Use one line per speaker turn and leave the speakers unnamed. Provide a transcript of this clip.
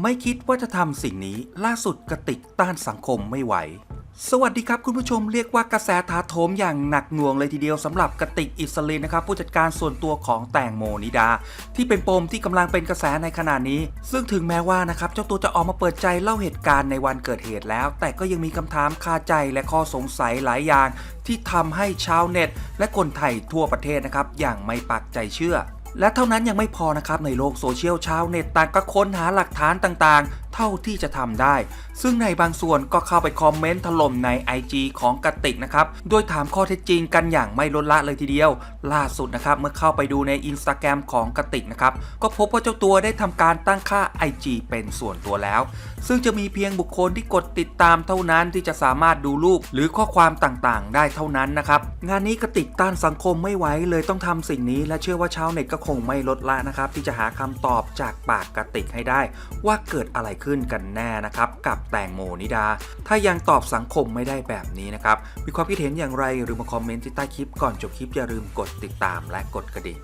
ไม่คิดว่าจะทำสิ่งนี้ล่าสุดกระติกต้านสังคมไม่ไหว สวัสดีครับคุณผู้ชมเรียกว่ากระแสถาโถมอย่างหนักหน่วงเลยทีเดียวสำหรับกระติกอิสลินนะครับผู้จัดการส่วนตัวของแตงโมนิดา ที่เป็นปมที่กำลังเป็นกระแสในขณะนี้ ซึ่งถึงแม้ว่านะครับเจ้าตัวจะออกมาเปิดใจเล่าเหตุการณ์ในวันเกิดเหตุแล้ว แต่ก็ยังมีคำถามคาใจและข้อสงสัยหลายอย่าง ที่ทำให้ชาวเน็ต และคนไทยทั่วประเทศนะครับอย่างไม่ปักใจเชื่อ และเท่านั้นยังไม่พอนะครับในโลกโซเชียลชาวเน็ตต่างก็ค้นหาหลักฐานต่างๆเท่าที่จะทำได้ ซึ่งในบางส่วนก็เข้าไปคอมเมนต์ถล่มใน IG ของกติกนะครับ โดยถามข้อเท็จจริงกันอย่างไม่ลดละเลยทีเดียว ล่าสุดนะครับ เมื่อเข้าไปดูใน Instagram ของกติกนะครับ ก็พบว่าเจ้าตัวได้ทำการตั้งค่า IG เป็นส่วนตัวแล้ว ซึ่งจะมีเพียงบุคคลที่กดติดตามเท่านั้นที่จะสามารถดูรูปหรือข้อความต่างๆ ได้เท่านั้นนะครับ งานนี้กติกต้านสังคมไม่ไหวเลยต้องทำสิ่งนี้ และเชื่อว่าชาวเน็ตก็คงไม่ลดละนะครับที่จะหาคำตอบจากปากกติกให้ได้ ว่าเกิดอะไรขึ้นกันแน่นะครับกับแตงโมนิดา ถ้ายังตอบสังคมไม่ได้แบบนี้นะครับมีความคิดเห็นอย่างไรหรือมาคอมเมนต์ที่ใต้คลิปก่อนจบคลิปอย่าลืมกดติดตามและกดกระดิ่ง